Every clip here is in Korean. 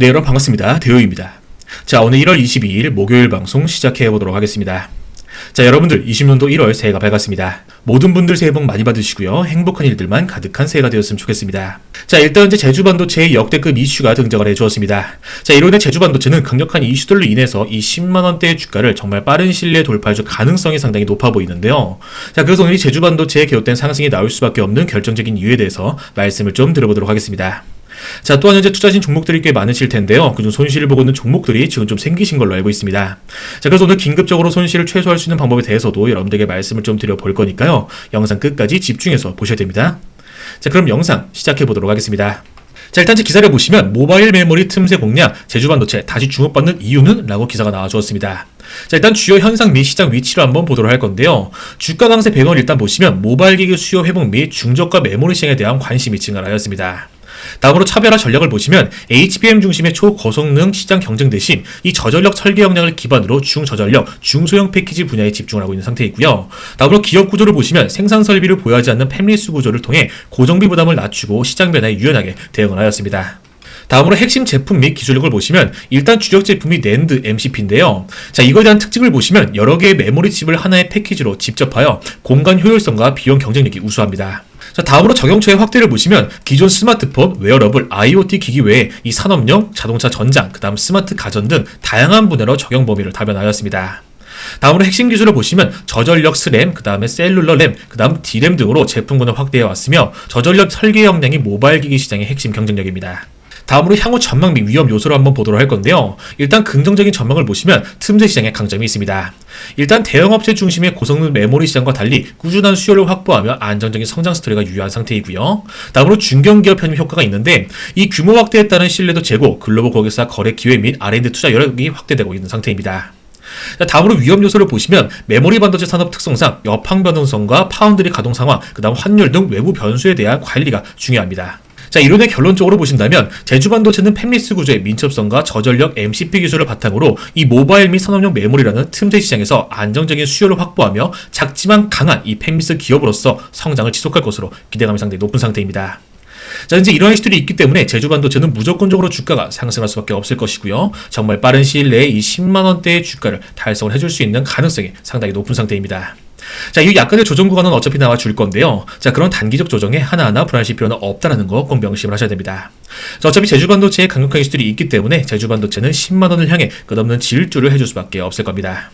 네, 여러분 반갑습니다. 대호입니다. 자, 오늘 1월 22일 목요일 방송 시작해 보도록 하겠습니다. 자, 여러분들 20년도 1월 새해가 밝았습니다. 모든 분들 새해 복 많이 받으시고요. 행복한 일들만 가득한 새해가 되었으면 좋겠습니다. 자, 일단 이제 제주 반도체의 역대급 이슈가 등장을 해 주었습니다. 자, 이로 인해 제주 반도체는 강력한 이슈들로 인해서 이 10만 원대의 주가를 정말 빠른 시일 내에 돌파할 줄 가능성이 상당히 높아 보이는데요. 자, 그래서 오늘 이 제주 반도체의 기록된 상승이 나올 수밖에 없는 결정적인 이유에 대해서 말씀을 좀 들어보도록 하겠습니다. 자, 또한 현재 투자하신 종목들이 꽤 많으실 텐데요. 그중 손실을 보고 있는 종목들이 지금 좀 생기신 걸로 알고 있습니다. 자, 그래서 오늘 긴급적으로 손실을 최소화할 수 있는 방법에 대해서도 여러분들에게 말씀을 좀 드려볼 거니까요. 영상 끝까지 집중해서 보셔야 됩니다. 자, 그럼 영상 시작해 보도록 하겠습니다. 자, 일단 제 기사를 보시면 모바일 메모리 틈새 공략, 제주 반도체 다시 주목받는 이유는? 라고 기사가 나와 주었습니다. 자, 일단 주요 현상 및 시장 위치를 한번 보도록 할 건데요. 주가 강세 배경을 일단 보시면 모바일 기기 수요 회복 및 중저가 메모리 시장에 대한 관심이 증가하였습니다. 다음으로 차별화 전략을 보시면 HBM 중심의 초고성능 시장 경쟁 대신 이 저전력 설계 역량을 기반으로 중저전력, 중소형 패키지 분야에 집중을 하고 있는 상태이고요. 다음으로 기업 구조를 보시면 생산 설비를 보유하지 않는 팹리스 구조를 통해 고정비 부담을 낮추고 시장 변화에 유연하게 대응을 하였습니다. 다음으로 핵심 제품 및 기술력을 보시면 일단 주력 제품이 낸드 MCP인데요. 자, 이거에 대한 특징을 보시면 여러 개의 메모리 칩을 하나의 패키지로 직접하여 공간 효율성과 비용 경쟁력이 우수합니다. 자, 다음으로 적용처의 확대를 보시면 기존 스마트폰, 웨어러블, IoT 기기 외에 이 산업용, 자동차 전장, 그 다음 스마트 가전 등 다양한 분야로 적용 범위를 다변하였습니다. 다음으로 핵심 기술을 보시면 저전력 스램, 그 다음에 셀룰러 램, 그 다음 D램 등으로 제품군을 확대해 왔으며 저전력 설계 역량이 모바일 기기 시장의 핵심 경쟁력입니다. 다음으로 향후 전망 및 위험 요소를 한번 보도록 할 건데요. 일단 긍정적인 전망을 보시면 틈새 시장에 강점이 있습니다. 일단 대형업체 중심의 고성능 메모리 시장과 달리 꾸준한 수요를 확보하며 안정적인 성장 스토리가 유효한 상태이고요. 다음으로 중견기업 편입 효과가 있는데 이 규모 확대에 따른 신뢰도 제고, 글로벌 고객사 거래 기회 및 R&D 투자 여력이 확대되고 있는 상태입니다. 다음으로 위험 요소를 보시면 메모리 반도체 산업 특성상 여팡 변동성과 파운드리 가동 상황, 그 다음 환율 등 외부 변수에 대한 관리가 중요합니다. 자, 이론의 결론적으로 보신다면 제주 반도체는 팹리스 구조의 민첩성과 저전력 MCP 기술을 바탕으로 이 모바일 및 산업용 메모리라는 틈새 시장에서 안정적인 수요를 확보하며 작지만 강한 이 팹리스 기업으로서 성장을 지속할 것으로 기대감이 상당히 높은 상태입니다. 자, 이제 이러한 시들이 있기 때문에 제주 반도체는 무조건적으로 주가가 상승할 수밖에 없을 것이고요. 정말 빠른 시일 내에 이 10만 원대의 주가를 달성을 해줄 수 있는 가능성이 상당히 높은 상태입니다. 자, 이 약간의 조정 구간은 어차피 나와 줄 건데요. 자, 그런 단기적 조정에 하나하나 불안하실 필요는 없다라는 거 꼭 명심을 하셔야 됩니다. 자, 어차피 제주 반도체에 강력한 이슈들이 있기 때문에 제주 반도체는 10만 원을 향해 끝없는 질주를 해줄 수밖에 없을 겁니다.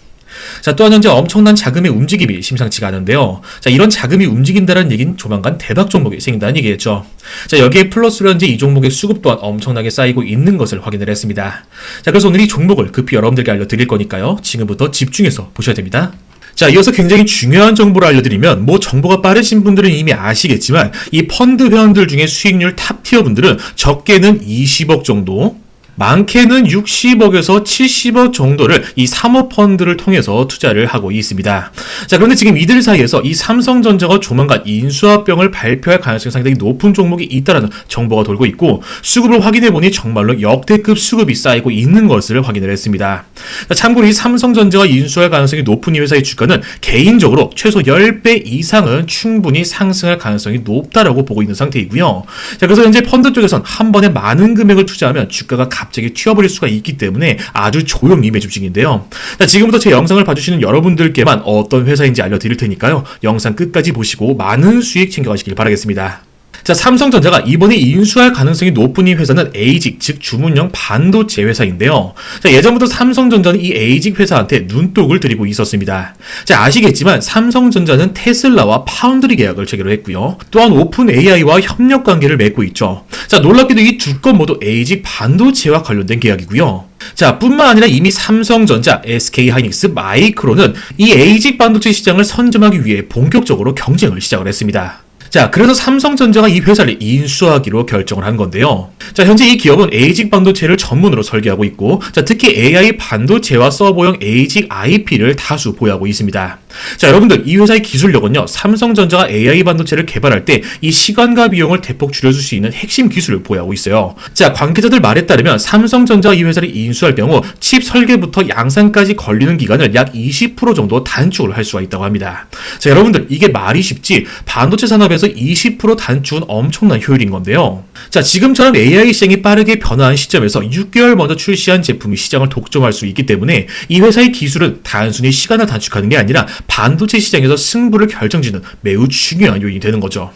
자, 또한 현재 엄청난 자금의 움직임이 심상치가 않은데요. 자, 이런 자금이 움직인다는 얘기는 조만간 대박 종목이 생긴다는 얘기겠죠. 자, 여기에 플러스로 현재 이 종목의 수급 또한 엄청나게 쌓이고 있는 것을 확인을 했습니다. 자, 그래서 오늘 이 종목을 급히 여러분들께 알려드릴 거니까요. 지금부터 집중해서 보셔야 됩니다. 자, 이어서 굉장히 중요한 정보를 알려드리면, 뭐 정보가 빠르신 분들은 이미 아시겠지만, 이 펀드 회원들 중에 수익률 탑티어 분들은 적게는 20억 정도, 많게는 60억에서 70억 정도를 이 사모펀드를 통해서 투자를 하고 있습니다. 자, 그런데 지금 이들 사이에서 이 삼성전자가 조만간 인수합병을 발표할 가능성이 상당히 높은 종목이 있다는 정보가 돌고 있고 수급을 확인해 보니 정말로 역대급 수급이 쌓이고 있는 것을 확인을 했습니다. 자, 참고로 이 삼성전자가 인수할 가능성이 높은 이 회사의 주가는 개인적으로 최소 10배 이상은 충분히 상승할 가능성이 높다라고 보고 있는 상태이고요. 자, 그래서 현재 펀드 쪽에선 한 번에 많은 금액을 투자하면 주가가 갑 자기 튀어버릴 수가 있기 때문에 아주 조용히 매집 중인데요. 자, 지금부터 제 영상을 봐주시는 여러분들께만 어떤 회사인지 알려드릴 테니까요. 영상 끝까지 보시고 많은 수익 챙겨가시길 바라겠습니다. 자, 삼성전자가 이번에 인수할 가능성이 높은 이 회사는 에이직, 즉 주문형 반도체 회사인데요. 자, 예전부터 삼성전자는 이 에이직 회사한테 눈독을 들이고 있었습니다. 자, 아시겠지만 삼성전자는 테슬라와 파운드리 계약을 체결을 했고요. 또한 오픈 AI와 협력 관계를 맺고 있죠. 자, 놀랍게도 이 두 건 모두 에이직 반도체와 관련된 계약이고요. 자, 뿐만 아니라 이미 삼성전자, SK하이닉스, 마이크로는 이 에이직 반도체 시장을 선점하기 위해 본격적으로 경쟁을 시작을 했습니다. 자, 그래서 삼성전자가 이 회사를 인수하기로 결정을 한 건데요. 자, 현재 이 기업은 에이직 반도체를 전문으로 설계하고 있고, 자, 특히 AI 반도체와 서버용 에이직 IP를 다수 보유하고 있습니다. 자, 여러분들 이 회사의 기술력은요. 삼성전자가 AI 반도체를 개발할 때 이 시간과 비용을 대폭 줄여줄 수 있는 핵심 기술을 보유하고 있어요. 자, 관계자들 말에 따르면 삼성전자가 이 회사를 인수할 경우 칩 설계부터 양산까지 걸리는 기간을 약 20% 정도 단축을 할 수가 있다고 합니다. 자, 여러분들 이게 말이 쉽지 반도체 산업에서 20% 단축은 엄청난 효율인 건데요. 자, 지금처럼 AI 시장이 빠르게 변화한 시점에서 6개월 먼저 출시한 제품이 시장을 독점할 수 있기 때문에 이 회사의 기술은 단순히 시간을 단축하는 게 아니라 반도체 시장에서 승부를 결정짓는 매우 중요한 요인이 되는 거죠.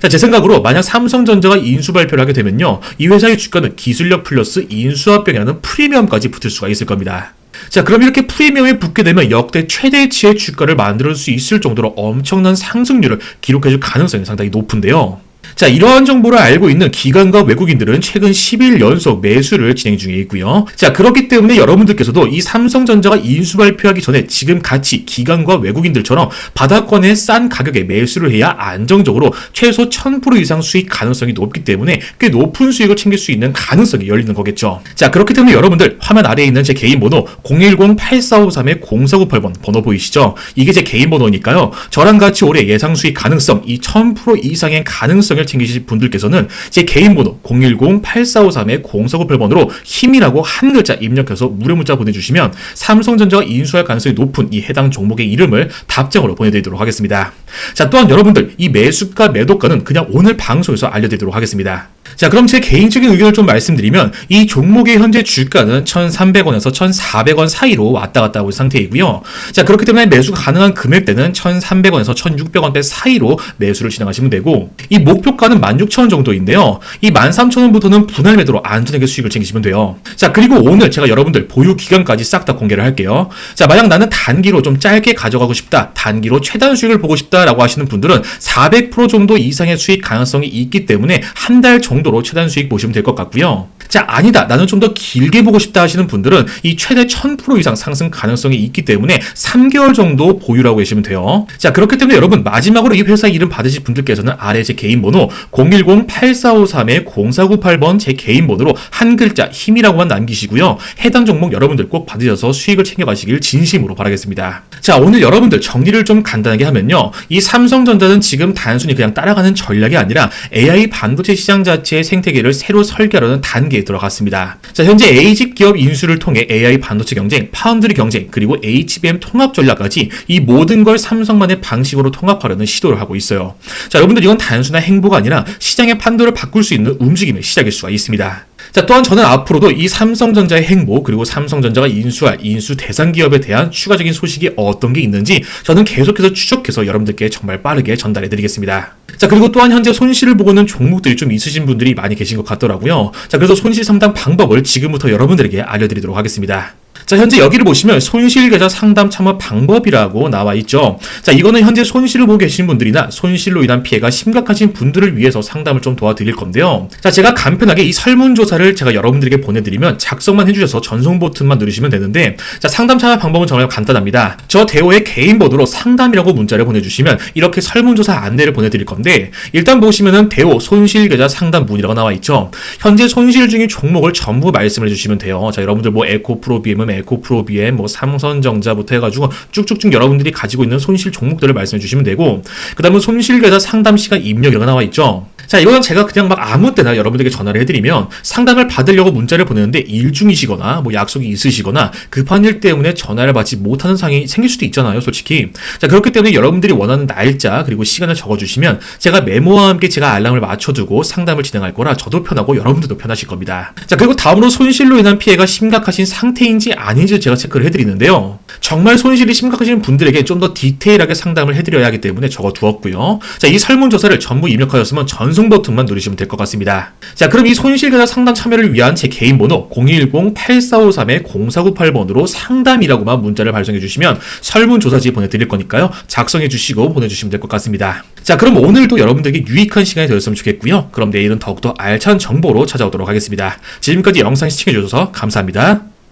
자, 제 생각으로 만약 삼성전자가 인수 발표를 하게 되면요. 이 회사의 주가는 기술력 플러스 인수합병이라는 프리미엄까지 붙을 수가 있을 겁니다. 자, 그럼 이렇게 프리미엄에 붙게 되면 역대 최대치의 주가를 만들 수 있을 정도로 엄청난 상승률을 기록해줄 가능성이 상당히 높은데요. 자, 이러한 정보를 알고 있는 기관과 외국인들은 최근 10일 연속 매수를 진행 중에 있고요. 자, 그렇기 때문에 여러분들께서도 이 삼성전자가 인수 발표하기 전에 지금 같이 기관과 외국인들처럼 바닥권에 싼 가격에 매수를 해야 안정적으로 최소 1000% 이상 수익 가능성이 높기 때문에 꽤 높은 수익을 챙길 수 있는 가능성이 열리는 거겠죠. 자, 그렇기 때문에 여러분들 화면 아래에 있는 제 개인 번호 010-8453-0498번 번호 보이시죠? 이게 제 개인 번호니까요. 저랑 같이 올해 예상 수익 가능성 이 1000% 이상의 가능성을 챙기실 분들께서는 제 개인 번호 010-8453-0498번으로 힘이라고 한 글자 입력해서 무료 문자 보내주시면 삼성전자가 인수할 가능성이 높은 이 해당 종목의 이름을 답장으로 보내드리도록 하겠습니다. 자, 또한 여러분들 이 매수가 매도가는 그냥 오늘 방송에서 알려드리도록 하겠습니다. 자, 그럼 제 개인적인 의견을 좀 말씀드리면 이 종목의 현재 주가는 1,300원에서 1,400원 사이로 왔다 갔다 하고 있는 상태이고요. 자, 그렇기 때문에 매수가 가능한 금액대는 1,300원에서 1,600원대 사이로 매수를 진행하시면 되고 이 목표 가는 16,000원 정도인데요. 이 13,000원부터는 분할 매도로 안전하게 수익을 챙기시면 돼요. 자, 그리고 오늘 제가 여러분들 보유 기간까지 싹 다 공개를 할게요. 자, 만약 나는 단기로 좀 짧게 가져가고 싶다. 단기로 최단 수익을 보고 싶다라고 하시는 분들은 400% 정도 이상의 수익 가능성이 있기 때문에 한 달 정도로 최단 수익 보시면 될 것 같고요. 자, 아니다. 나는 좀 더 길게 보고 싶다 하시는 분들은 이 최대 1000% 이상 상승 가능성이 있기 때문에 3개월 정도 보유라고 계시면 돼요. 자, 그렇기 때문에 여러분 마지막으로 이 회사 이름 받으실 분들께서는 아래 제 개인 번호 010-8453-0498번 제 개인 번호로 한 글자 힘이라고만 남기시고요. 해당 종목 여러분들 꼭 받으셔서 수익을 챙겨가시길 진심으로 바라겠습니다. 자, 오늘 여러분들 정리를 좀 간단하게 하면요. 이 삼성전자는 지금 단순히 그냥 따라가는 전략이 아니라 AI 반도체 시장 자체의 생태계를 새로 설계하려는 단계 에 들어갔습니다. 자, 현재 A직 기업 인수를 통해 AI 반도체 경쟁, 파운드리 경쟁, 그리고 HBM 통합 전략까지 이 모든 걸 삼성만의 방식으로 통합하려는 시도를 하고 있어요. 자, 여러분들 이건 단순한 행보가 아니라 시장의 판도를 바꿀 수 있는 움직임의 시작일 수가 있습니다. 자, 또한 저는 앞으로도 이 삼성전자의 행보 그리고 삼성전자가 인수할 인수 대상 기업에 대한 추가적인 소식이 어떤 게 있는지 저는 계속해서 추적해서 여러분들께 정말 빠르게 전달해 드리겠습니다. 자, 그리고 또한 현재 손실을 보고 있는 종목들이 좀 있으신 분들이 많이 계신 것 같더라고요. 자, 그래서 손실 상담 방법을 지금부터 여러분들에게 알려드리도록 하겠습니다. 자, 현재 여기를 보시면 손실 계좌 상담 참여 방법이라고 나와 있죠. 자, 이거는 현재 손실을 보고 계신 분들이나 손실로 인한 피해가 심각하신 분들을 위해서 상담을 좀 도와드릴 건데요. 자, 제가 간편하게 이 설문조사를 제가 여러분들에게 보내드리면 작성만 해주셔서 전송 버튼만 누르시면 되는데, 자, 상담 참여 방법은 정말 간단합니다. 저 대호의 개인 번호로 상담이라고 문자를 보내주시면 이렇게 설문조사 안내를 보내드릴 건데, 일단 보시면은 대호 손실 계좌 상담 문이라고 나와 있죠. 현재 손실 중인 종목을 전부 말씀해 주시면 돼요. 자, 여러분들 뭐 에코 프로 BM은 에코프로비엠, 뭐 삼성전자부터 해가지고 쭉쭉쭉 여러분들이 가지고 있는 손실 종목들을 말씀해 주시면 되고, 그 다음은 손실계좌 상담 시간 입력이라고 나와 있죠. 자, 이거는 제가 그냥 막 아무 때나 여러분들에게 전화를 해드리면 상담을 받으려고 문자를 보내는데 일 중이시거나 뭐 약속이 있으시거나 급한 일 때문에 전화를 받지 못하는 상황이 생길 수도 있잖아요, 솔직히. 자, 그렇기 때문에 여러분들이 원하는 날짜 그리고 시간을 적어주시면 제가 메모와 함께 제가 알람을 맞춰두고 상담을 진행할 거라 저도 편하고 여러분들도 편하실 겁니다. 자, 그리고 다음으로 손실로 인한 피해가 심각하신 상태인지 아닌지 제가 체크를 해드리는데요. 정말 손실이 심각하신 분들에게 좀 더 디테일하게 상담을 해드려야 하기 때문에 적어 두었고요. 자, 이 설문조사를 전부 입력하였으면 전송 버튼만 누르시면 될 것 같습니다. 자, 그럼 이 손실계좌 상담 참여를 위한 제 개인 번호 010-8453-0498번으로 상담이라고만 문자를 발송해 주시면 설문조사지 보내드릴 거니까요. 작성해 주시고 보내주시면 될 것 같습니다. 자, 그럼 오늘도 여러분들에게 유익한 시간이 되었으면 좋겠고요. 그럼 내일은 더욱더 알찬 정보로 찾아오도록 하겠습니다. 지금까지 영상 시청해 주셔서 감사합니다.